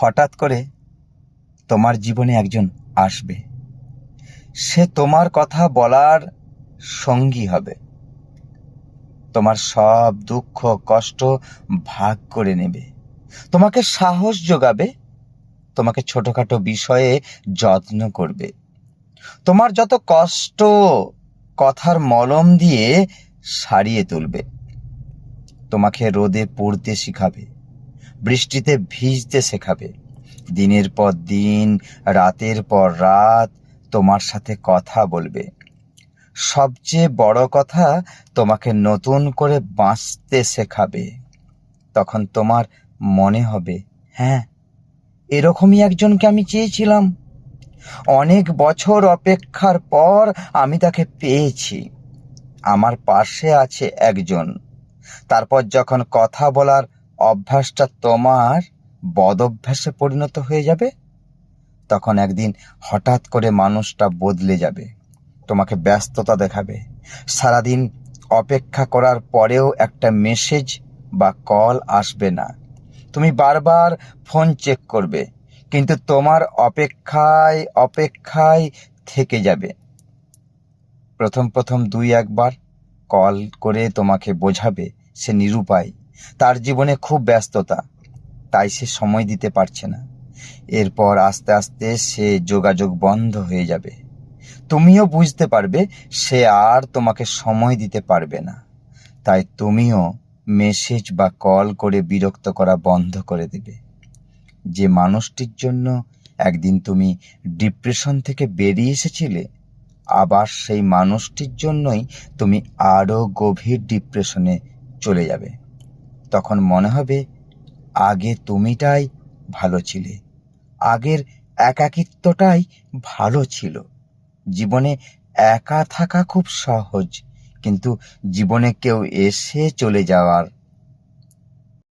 হঠাৎ করে তোমার জীবনে একজন আসবে। সে তোমার কথা বলার সঙ্গী হবে। তোমার সব দুঃখ, কষ্ট ভাগ করে নেবে। তোমাকে সাহস যোগাবে। তোমাকে ছোটখাটো বিষয়ে যত্ন করবে। তোমার যত কষ্ট, কথার মলম দিয়ে সারিয়ে তুলবে। তোমাকে রোদে পড়তে শিখাবে। বৃষ্টিতে ভিজতে শেখাবে। দিনের পর দিন, রাতের পর রাত তোমার সাথে কথা বলবে। সবচেয়ে বড় কথা তোমাকে নতুন করে বাঁচতে শেখাবে। তখন তোমার মনে হবে হ্যাঁ এরকমই একজনকে আমি চেয়েছিলাম। অনেক বছর অপেক্ষার পর আমি তাকে পেয়েছি। আমার পাশে আছে একজন। তারপর যখন কথা বলার অভ্যাসটা তোমার বদভ্যাসে পরিণত হয়ে যাবে? তখন একদিন হঠাৎ করে মানুষটা বদলে যাবে, তোমাকে ব্যস্ততা দেখাবে। সারাদিন অপেক্ষা করার পরেও একটা মেসেজ বা কল আসবে না। তুমি বারবার ফোন চেক করবে, কিন্তু তোমার অপেক্ষায় অপেক্ষায় থেকে যাবে। প্রথম প্রথম দুই একবার কল করে তোমাকে বোঝাবে, সে নিরুপায়। তার জীবনে খুব ব্যস্ততা, তাই সে সময় দিতে পারছে না। এরপর আস্তে আস্তে সে যোগাযোগ বন্ধ হয়ে যাবে। তুমিও বুঝতে পারবে, সে আর তোমাকে সময় দিতে পারবে না। তাই তুমিও মেসেজ বা কল করে বিরক্ত করা বন্ধ করে দেবে। যে মানুষটির জন্য একদিন তুমি ডিপ্রেশন থেকে বেরিয়ে এসেছিলে, আবার সেই মানুষটির জন্যই তুমি আরও গভীর ডিপ্রেশনে চলে যাবে। তখন মনে হবে, আগে তুমিটাই ভালো ছিলে। আগের একাকিত্বটাই ভালো ছিল। জীবনে একা থাকা খুব সহজ, কিন্তু জীবনে কেউ এসে চলে যাওয়ার